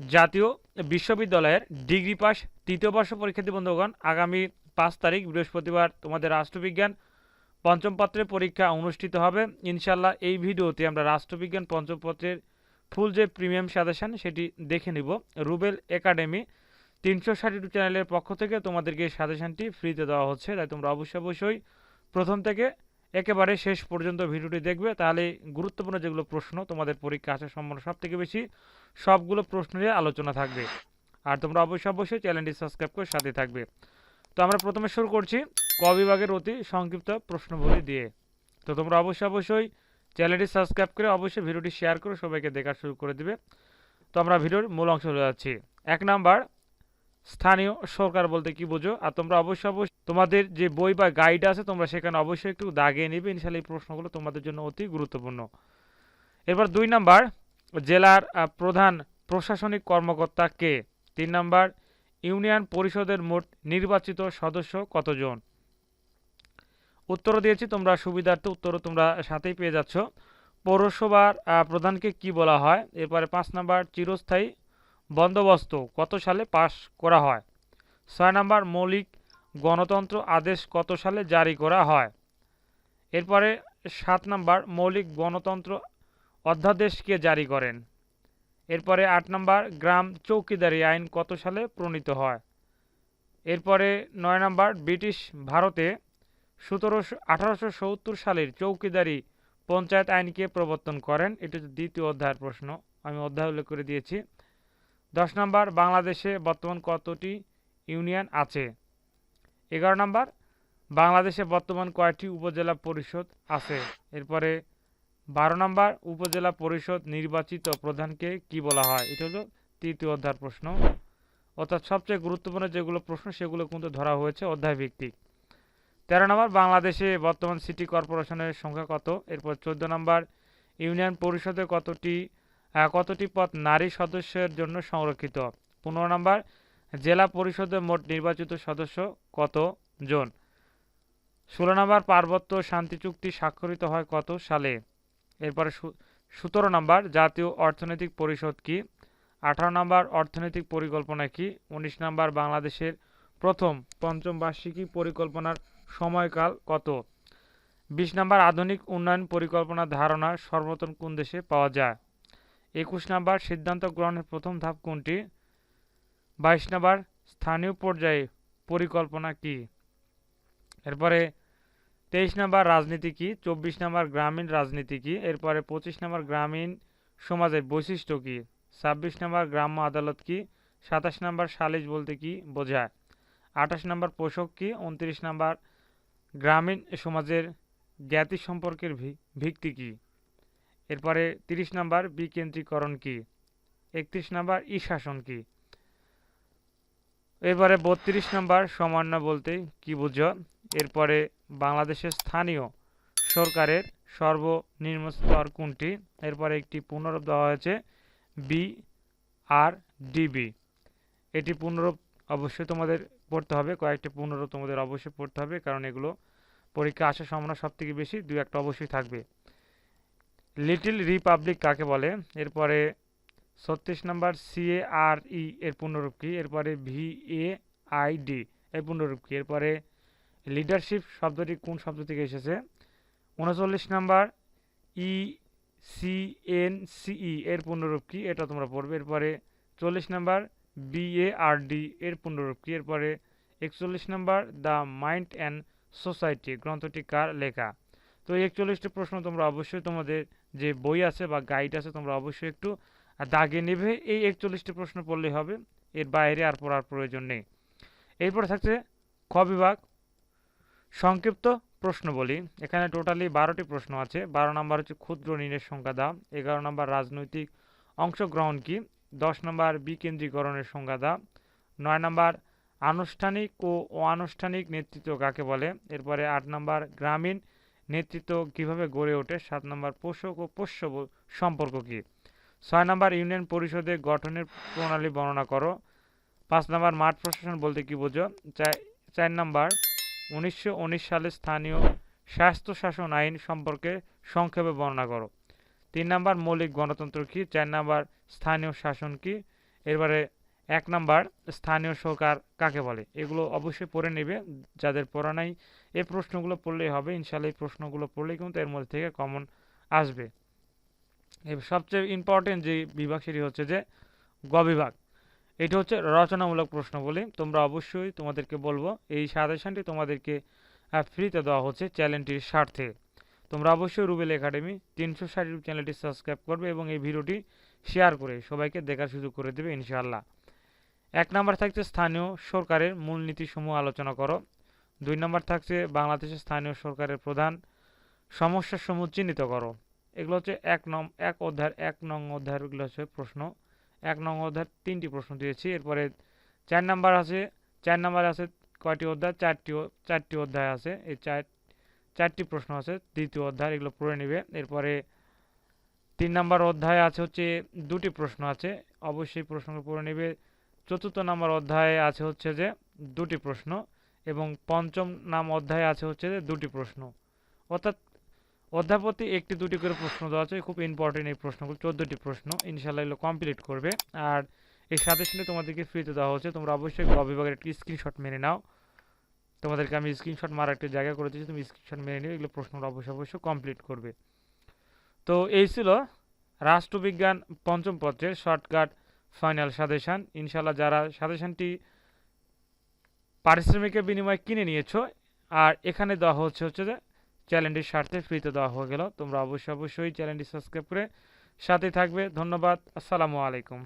জাতীয় বিশ্ববিদ্যালয়ের degree pass তৃতীয় বর্ষ পরীক্ষার্থী বন্ধুগণ। আগামী পাঁচ তারিখ, বৃহস্পতিবার তোমাদের রাষ্ট্রবিজ্ঞান পঞ্চম পত্রের পরীক্ষা অনুষ্ঠিত হবে। ইনশাল্লাহ এই ভিডিওতে আমরা রাষ্ট্রবিজ্ঞান পঞ্চম পত্রের ফুল যে প্রিমিয়াম সাজেশন, সেটি দেখে নিব। রুবেল একাডেমি তিনশো ষাট চ্যানেলের পক্ষ থেকে তোমাদেরকে সাজেশনটি ফ্রিতে দেওয়া হচ্ছে। তাই তোমরা অবশ্যই অবশ্যই প্রথম থেকে একেবারে শেষ পর্যন্ত ভিডিওটি দেখবে। তাহলে গুরুত্বপূর্ণ যেগুলো প্রশ্ন তোমাদের পরীক্ষা আসার সম্ভাবনা সব থেকে বেশি, সবগুলো প্রশ্ন নিয়ে আলোচনা থাকবে। আর তোমরা অবশ্যই অবশ্যই চ্যানেলটি সাবস্ক্রাইব করে সাথে থাকবে। তো আমরা প্রথমে শুরু করছি ক বিভাগের অতি সংক্ষিপ্ত প্রশ্নবলী দিয়ে। তো তোমরা অবশ্যই অবশ্যই চ্যানেলটি সাবস্ক্রাইব করে অবশ্যই ভিডিওটি শেয়ার করে সবাইকে দেখা শুরু করে দিবে। তো আমরা ভিডিওর মূল অংশ চলে যাচ্ছি। এক নাম্বার স্থানীয় সরকার বলতে কি বোঝো? আর তোমরা অবশ্যই অবশ্যই তোমাদের যে বই বা গাইড আছে, তোমরা সেখানে অবশ্যই একটু দাগিয়ে নিবে। ইনশাল্লাহ এই প্রশ্নগুলো তোমাদের জন্য অতি গুরুত্বপূর্ণ। এরপর দুই নাম্বার, জেলার প্রধান প্রশাসনিক কর্মকর্তা কে? তিন নাম্বার, ইউনিয়ন পরিষদের মোট নির্বাচিত সদস্য কতজন? উত্তর দিয়েছি, তোমরা সুবিধার্থে উত্তর তোমরা সাথেই পেয়ে যাচ্ছ। পৌরসভার প্রধানকে কি বলা হয়? এরপরে পাঁচ নাম্বার, চিরস্থায়ী বন্দোবস্ত কত সালে পাশ করা হয়? ছয় নাম্বার, মৌলিক গণতন্ত্র আদেশ কত সালে জারি করা হয়? এরপরে সাত নাম্বার, মৌলিক গণতন্ত্র অধ্যাদেশ কে জারি করেন। এরপরে আট নাম্বার, গ্রাম চৌকিদারি আইন কত সালে প্রণীত হয়? এরপরে নয় নাম্বার, ব্রিটিশ ভারতে সতেরোশো, আঠারোশো সত্তর সালের চৌকিদারি পঞ্চায়েত আইনকে প্রবর্তন করেন। এটি দ্বিতীয় অধ্যায়ের প্রশ্ন। আমি অধ্যায় উল্লেখ করে দিয়েছি। দশ নম্বর, বাংলাদেশে বর্তমান কতটি ইউনিয়ন আছে? এগারো নম্বর, বাংলাদেশে বর্তমান কয়টি উপজেলা পরিষদ আছে? এরপরে বারো নম্বর, উপজেলা পরিষদ নির্বাচিত প্রধানকে কি বলা হয়? এটা হলো তৃতীয় অধ্যায়ের প্রশ্ন। অর্থাৎ সবচেয়ে গুরুত্বপূর্ণ যেগুলো প্রশ্ন, সেগুলো কিন্তু ধরা হয়েছে অধ্যায় ভিত্তিক। তেরো নম্বর, বাংলাদেশে বর্তমান সিটি কর্পোরেশনের সংখ্যা কত? এরপর চোদ্দ নম্বর, ইউনিয়ন পরিষদে কতটি কতটি পদ নারী সদস্যের জন্য সংরক্ষিত? পনেরো নম্বর, জেলা পরিষদের মোট নির্বাচিত সদস্য কত জন ষোলো নম্বর, পার্বত্য শান্তি চুক্তি স্বাক্ষরিত হয় কত সালে? এরপরে সতেরো নম্বর, জাতীয় অর্থনৈতিক পরিষদ কি? আঠারো নম্বর, অর্থনৈতিক পরিকল্পনা কি? উনিশ নম্বর, বাংলাদেশের প্রথম পঞ্চম বার্ষিকী পরিকল্পনার সময়কাল কত? বিশ নম্বর, আধুনিক উন্নয়ন পরিকল্পনা ধারণা সর্বপ্রথম কোন দেশে পাওয়া যায়? একুশ নাম্বার সিদ্ধান্ত গ্রহণের প্রথম ধাপ কোনটি? বাইশ নাম্বার স্থানীয় পর্যায়ে পরিকল্পনা কি? এরপরে তেইশ নাম্বার রাজনীতি কি? চব্বিশ নাম্বার গ্রামীণ রাজনীতি কি? এরপরে পঁচিশ নাম্বার গ্রামীণ সমাজের বৈশিষ্ট্য কি? ছাব্বিশ নাম্বার গ্রাম্য আদালত কি? সাতাশ নাম্বার সালিশ বলতে কি বোঝায়? আঠাশ নাম্বার পোষক কি? উনত্রিশ নাম্বার গ্রামীণ সমাজের জ্ঞাতি সম্পর্কের ভিত্তি কি? এরপরে তিরিশ নাম্বার বিকেন্দ্রীকরণ কি? একত্রিশ নাম্বার ই শাসন কি? এরপরে বত্রিশ নাম্বার সমান্য বলতে কি বুঝো? এরপরে বাংলাদেশের স্থানীয় সরকারের সর্বনিম্ন স্তর কোনটি? এরপরে একটি পুনরূপ দেওয়া হয়েছে বি আর ডিবি এটি পুনরূপ অবশ্যই তোমাদের পড়তে হবে, কয়েকটি পুনরূপ তোমাদের অবশ্যই পড়তে হবে, কারণ এগুলো পরীক্ষা আসার সম্ভাবনা সব থেকে বেশি দু একটা অবশ্যই থাকবে। লিটল রিপাবলিক কাকে বলে? এরপরে ছত্রিশ নাম্বার সিএআরই এর পূর্ণরূপ কি? এরপরে ভি এ আই ডি এর পূর্ণরূপ কি? এরপরে লিডারশিপ শব্দটি কোন শব্দ থেকে এসেছে? উনচল্লিশ নাম্বার ই সি এন সিই এর পূর্ণরূপ কি? এটা তোমরা পড়বে। এরপরে চল্লিশ নাম্বার বিএআরডি এর পূর্ণরূপ কি? এরপরে একচল্লিশ number the mind and society গ্রন্থটি কার লেখা? তো এই একচল্লিশটি প্রশ্ন তোমরা অবশ্যই তোমাদের যে বই আছে বা গাইড আছে তোমরা অবশ্যই একটু দাগে নেবে। এই একচল্লিশটি প্রশ্ন পড়লেই হবে। এর বাইরে আর পড়ার প্রয়োজন নেই। এরপরে থাকছে খ বিভাগ। সংক্ষিপ্ত প্রশ্ন বলি এখানে টোটালি বারোটি প্রশ্ন আছে। বারো নম্বর হচ্ছে ক্ষুদ্র ঋণের সংখ্যা দাও এগারো নম্বর রাজনৈতিক অংশগ্রহণ কি? দশ নম্বর বিকেন্দ্রীকরণের সংখ্যা দাও নয় নম্বর আনুষ্ঠানিক ও অনানুষ্ঠানিক নেতৃত্ব কাকে বলে? এরপরে আট নম্বর গ্রামীণ নেতৃত্ব কীভাবে গড়ে ওঠে? সাত নম্বর পোষক ও পোষ্য সম্পর্ক কি? ছয় নম্বর ইউনিয়ন পরিষদের গঠনের প্রণালী বর্ণনা করো। পাঁচ নম্বর মাঠ প্রশাসন বলতে কি বোঝো? চার- নম্বর উনিশশো উনিশ সালে স্থানীয় স্বাস্থ্য শাসন আইন সম্পর্কে সংক্ষেপে বর্ণনা করো। তিন নম্বর মৌলিক গণতন্ত্র কি? চার নম্বর স্থানীয় শাসন কি? এরপরে এক নাম্বার স্থানীয় সরকার কাকে বলে? এগুলো অবশ্যই পড়ে নেবে। যাদের পড়া নাই, এই প্রশ্নগুলো পড়লেই হবে। ইনশাল্লাহ এই প্রশ্নগুলো পড়লেই কিন্তু এর মধ্যে থেকে কমন আসবে। সবচেয়ে ইম্পর্টেন্ট যে বিভাগ সেটি হচ্ছে যে গ বিভাগ। এটা হচ্ছে রচনামূলক প্রশ্ন বলে তোমরা অবশ্যই তোমাদেরকে বলব, এই সাজেশনটি তোমাদেরকে ফ্রিতে দেওয়া হচ্ছে চ্যানেলটির স্বার্থে। তোমরা অবশ্যই রুবেল একাডেমি তিনশো ষাট চ্যানেলটি সাবস্ক্রাইব করবে এবং এই ভিডিওটি শেয়ার করে সবাইকে দেখার সুযোগ করে দেবে ইনশাআল্লাহ। এক নম্বর থাকছে স্থানীয় সরকারের মূলনীতিসমূহ আলোচনা করো। দুই নম্বর থাকছে বাংলাদেশের স্থানীয় সরকারের প্রধান সমস্যাসমূহ চিহ্নিত করো। এগুলো হচ্ছে এক নং, এক অধ্যায় এক নং অধ্যায়ের এগুলো হচ্ছে প্রশ্ন। এক নং অধ্যায় তিনটি প্রশ্ন দিয়েছি। এরপরে চার নাম্বার আছে, চার নাম্বার আছে কয়টি অধ্যায়? চারটি চারটি অধ্যায় আছে। এই চার, চারটি প্রশ্ন আছে, দ্বিতীয় অধ্যায়, এগুলো পড়ে নেবে। এরপরে তিন নাম্বার অধ্যায় আছে হচ্ছে দুটি প্রশ্ন আছে। অবশ্যই প্রশ্নগুলো পড়ে নেবে। চতুর্থ নাম্বার অধ্যায়ে আছে হচ্ছে যে দুটি প্রশ্ন এবং পঞ্চম নাম অধ্যায়ে আছে হচ্ছে যে দুটি প্রশ্ন। অর্থাৎ অধ্যাপতি একটি দুটি করে প্রশ্ন দেওয়া আছে, খুব ইম্পর্টেন্ট এই প্রশ্নগুলো, চোদ্দোটি প্রশ্ন ইনশাল্লাহ এগুলো কমপ্লিট করবে। আর এই সাথে তোমাদেরকে ফ্রিতে দেওয়া হচ্ছে তোমরা অবশ্যই গ বিভাগের একটি স্ক্রিনশট মেনে নাও। তোমাদেরকে আমি স্ক্রিনশট মারার একটি জায়গা করে দিয়েছি, তুমি স্ক্রিনশট মেনে নিও, এগুলো প্রশ্নগুলো অবশ্যই অবশ্যই কমপ্লিট করবে। তো এই ছিল রাষ্ট্রবিজ্ঞান পঞ্চম পত্রের শর্টকাট ফাইনাল সাজেশান। ইনশাল্লাহ যারা সাজেশানটি পারিশ্রমিকের বিনিময়ে কিনে নিয়েছো, আর এখানে দেওয়া হচ্ছে হচ্ছে যে চ্যানেলটির স্বার্থে ফ্রিতে দেওয়া হয়ে গেল। তোমরা অবশ্যই অবশ্যই চ্যানেলটি সাবস্ক্রাইব করে সাথে থাকবে। ধন্যবাদ। আসসালামু আলাইকুম।